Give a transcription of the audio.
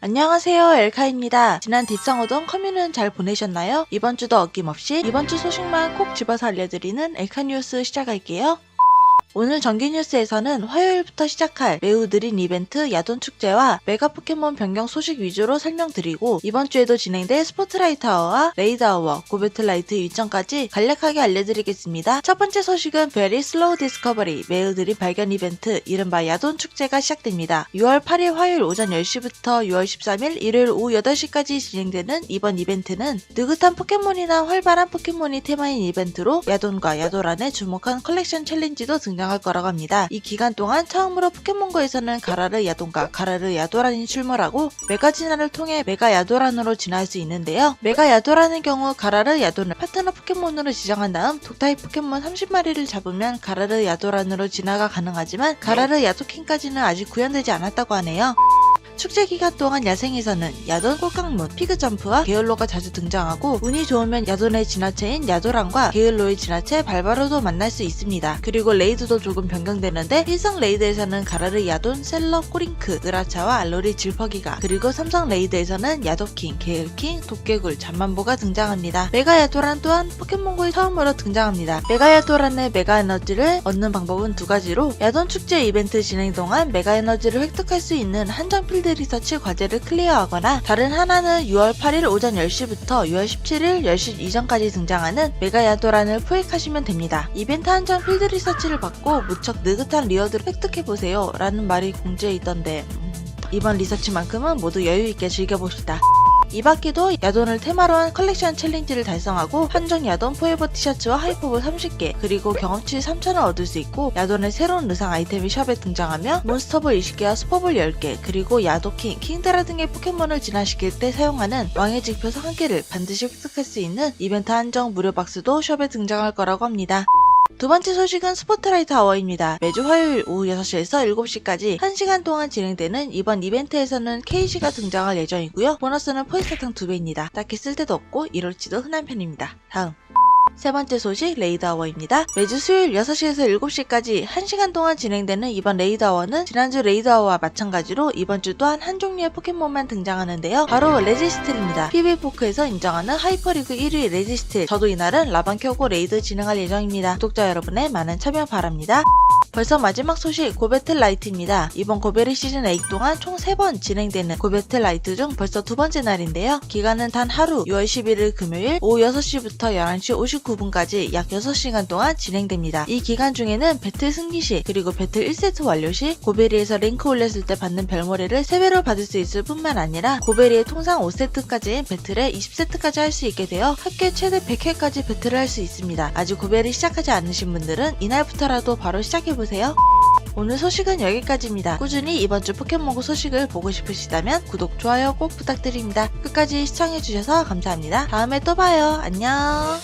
안녕하세요 엘카입니다. 지난 뒷상오던 커뮤는 잘 보내셨나요? 이번 주도 어김없이 이번 주 소식만 콕 집어서 알려드리는 엘카 뉴스 시작할게요. 오늘 정규 뉴스에서는 화요일부터 시작할 매우 느린 이벤트 야돈 축제와 메가 포켓몬 변경 소식 위주로 설명드리고 이번 주에도 진행될 스포트라이트 아워와 레이드 아워, 고배틀라이트 일정까지 간략하게 알려드리겠습니다. 첫 번째 소식은 베리 슬로우 디스커버리 매우 느린 발견 이벤트 이른바 야돈 축제가 시작됩니다. 6월 8일 화요일 오전 10시부터 6월 13일 일요일 오후 8시까지 진행되는 이번 이벤트는 느긋한 포켓몬이나 활발한 포켓몬이 테마인 이벤트로 야돈과 야도란에 주목한 컬렉션 챌린지도 등장 할 거라고 합니다. 이 기간 동안 처음으로 포켓몬고에서는 가라르 야돈과 가라르 야도란이 출몰하고 메가 진화를 통해 메가 야도란으로 진화할 수 있는데요. 메가 야도란의 경우 가라르 야돈을 파트너 포켓몬으로 지정한 다음 독타입 포켓몬 30마리를 잡으면 가라르 야도란으로 진화가 가능하지만 가라르 야도킹까지는 아직 구현되지 않았다고 하네요. 축제 기간 동안 야생에서는 야돈, 꽃강문, 피그점프와 게을로가 자주 등장하고 운이 좋으면 야돈의 진화체인 야도란과 게을로의 진화체 발바로도 만날 수 있습니다. 그리고 레이드도 조금 변경되는데 일성 레이드에서는 가라르 야돈, 셀러, 꼬링크, 으라차와 알로리 질퍽이가 그리고 삼성 레이드에서는 야도킹, 게을킹, 도깨굴, 잠만보가 등장합니다. 메가 야도란 또한 포켓몬고에 처음으로 등장합니다. 메가 야도란의 메가 에너지를 얻는 방법은 두 가지로 야돈 축제 이벤트 진행 동안 메가 에너지를 획득할 수 있는 한정 필드 리서치 과제를 클리어하거나 다른 하나는 6월 8일 오전 10시부터 6월 17일 10시 이전까지 등장하는 메가 야도란을 포획하시면 됩니다. 이벤트 한정 필드 리서치를 받고 무척 느긋한 리워드를 획득해보세요 라는 말이 공지에 있던데 음, 이번 리서치만큼은 모두 여유있게 즐겨봅시다. 이 밖에도 야돈을 테마로 한 컬렉션 챌린지를 달성하고 한정 야돈 포에버 티셔츠와 하이퍼볼 30개 그리고 경험치 3,000원 얻을 수 있고 야돈의 새로운 의상 아이템이 샵에 등장하며 몬스터볼 20개와 슈퍼볼 10개 그리고 야도킹, 킹드라 등의 포켓몬을 진화시킬 때 사용하는 왕의 지표서 1개를 반드시 획득할 수 있는 이벤트 한정 무료 박스도 샵에 등장할 거라고 합니다. 두 번째 소식은 스포트라이트 아워입니다. 매주 화요일 오후 6시에서 7시까지 1시간 동안 진행되는 이번 이벤트에서는 KC가 등장할 예정이고요. 보너스는 포인트상 2배입니다. 딱히 쓸데도 없고 이럴지도 흔한 편입니다. 다음. 세 번째 소식 레이드아워입니다. 매주 수요일 6시에서 7시까지 1시간 동안 진행되는 이번 레이드아워는 지난주 레이드아워와 마찬가지로 이번 주 또한 한 종류의 포켓몬만 등장하는데요. 바로 레지스틸입니다. PV포크에서 인정하는 하이퍼리그 1위 레지스틸. 저도 이날은 라방 켜고 레이드 진행할 예정입니다. 구독자 여러분의 많은 참여 바랍니다. 벌써 마지막 소식 고배틀 라이트입니다. 이번 고베리 시즌 8 동안 총 3번 진행되는 고배틀 라이트 중 벌써 두 번째 날인데요. 기간은 단 하루 6월 11일 금요일 오후 6시부터 11시 59분까지 약 6시간 동안 진행됩니다. 이 기간 중에는 배틀 승리 시 그리고 배틀 1세트 완료 시 고베리에서 랭크 올렸을 때 받는 별모래를 3배로 받을 수 있을 뿐만 아니라 고베리의 통상 5세트까지인 배틀에 20세트까지 할 수 있게 되어 합계 최대 100회까지 배틀을 할 수 있습니다. 아직 고베리 시작하지 않으신 분들은 이날부터라도 바로 시작해보세요. 보세요. 오늘 소식은 여기까지입니다. 꾸준히 이번 주 포켓몬고 소식을 보고 싶으시다면 구독, 좋아요 꼭 부탁드립니다. 끝까지 시청해주셔서 감사합니다. 다음에 또 봐요. 안녕.